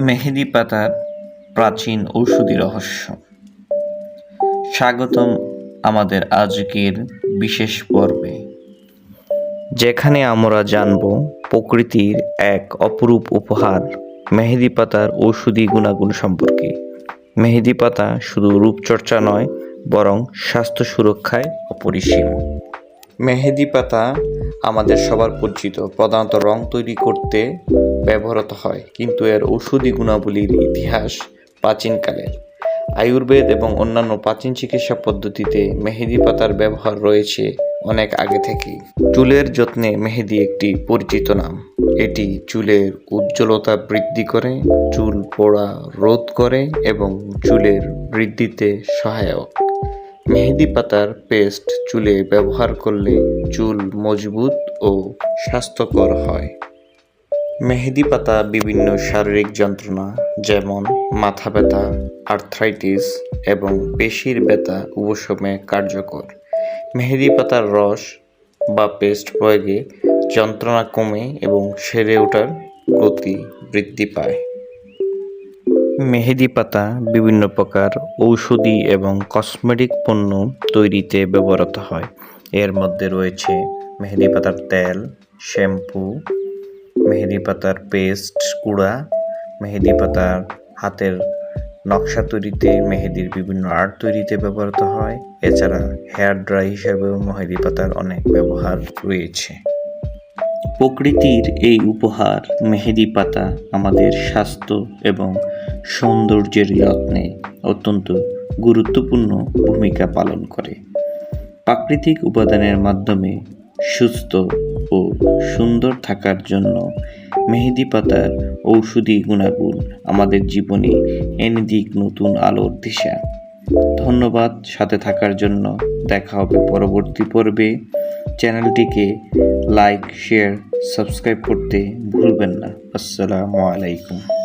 মেহেদি পাতার প্রাচীন ঔষধি রহস্য। স্বাগতম আমাদের আজকের বিশেষ পর্বে। যেখানে আমরা জানব প্রকৃতির এক অপরূপ উপহার, মেহেদি পাতার ঔষধি গুণাগুণ সম্পর্কে। মেহেদি পাতা শুধু রূপচর্চা নয়, বরং স্বাস্থ্য সুরক্ষায় অপরিসীম। মেহেদি পাতা আমাদের সবার পরিচিত। প্রধানত রং তৈরি করতে ব্যবহৃত হয়, কিন্তু এর ঔষধি গুণাবলীর ইতিহাস প্রাচীনকালের। আয়ুর্বেদ এবং অন্যান্য প্রাচীন চিকিৎসা পদ্ধতিতে মেহেদি পাতার ব্যবহার রয়েছে অনেক আগে থেকেই। চুলের যত্নে মেহেদি একটি পরিচিত নাম। এটি চুলের উজ্জ্বলতা বৃদ্ধি করে, চুল পোড়া রোধ করে এবং চুলের বৃদ্ধিতে সহায়ক। মেহেদি পাতার পেস্ট চুলে ব্যবহার করলে চুল মজবুত ও স্বাস্থ্যকর হয়। মেহেদি পাতা বিভিন্ন শারীরিক যন্ত্রণা, যেমন মাথা ব্যথা আর্থ্রাইটিস এবং পেশির ব্যথা উপশমে কার্যকর। মেহেদি পাতার রস বা পেস্ট প্রয়োগে যন্ত্রণা কমে এবং সেরে ওঠার গতি বৃদ্ধি পায়। মেহেদি পাতা বিভিন্ন প্রকার ঔষধি এবং কসমেটিক পণ্য তৈরিতে ব্যবহৃত হয়। এর মধ্যে রয়েছে মেহেদি পাতার তেল, শ্যাম্পু মেহেদি পাতার পেস্ট কুড়া, মেহেদি পাতার হাতের নকশা তৈরিতে মেহেদির বিভিন্ন আর্ট তৈরিতে ব্যবহৃত হয়। এছাড়া হেয়ার ড্রাই হিসাবেও মেহেদি পাতার অনেক ব্যবহার রয়েছে। প্রকৃতির এই উপহার মেহেদি পাতা আমাদের স্বাস্থ্য এবং সৌন্দর্যের যত্নে অত্যন্ত গুরুত্বপূর্ণ ভূমিকা পালন করে। প্রাকৃতিক উপাদানের মাধ্যমে সুস্থ ও সুন্দর থাকার জন্য মেহেদি পাতার ঔষধি গুণাগুণ আমাদের জীবনে এনে দিক নতুন আলোর দিশা। ধন্যবাদ সাথে থাকার জন্য। দেখা হবে পরবর্তী পর্বে। চ্যানেলটিকে লাইক, শেয়ার, সাবস্ক্রাইব করতে ভুলবেন না। আসসালামু আলাইকুম।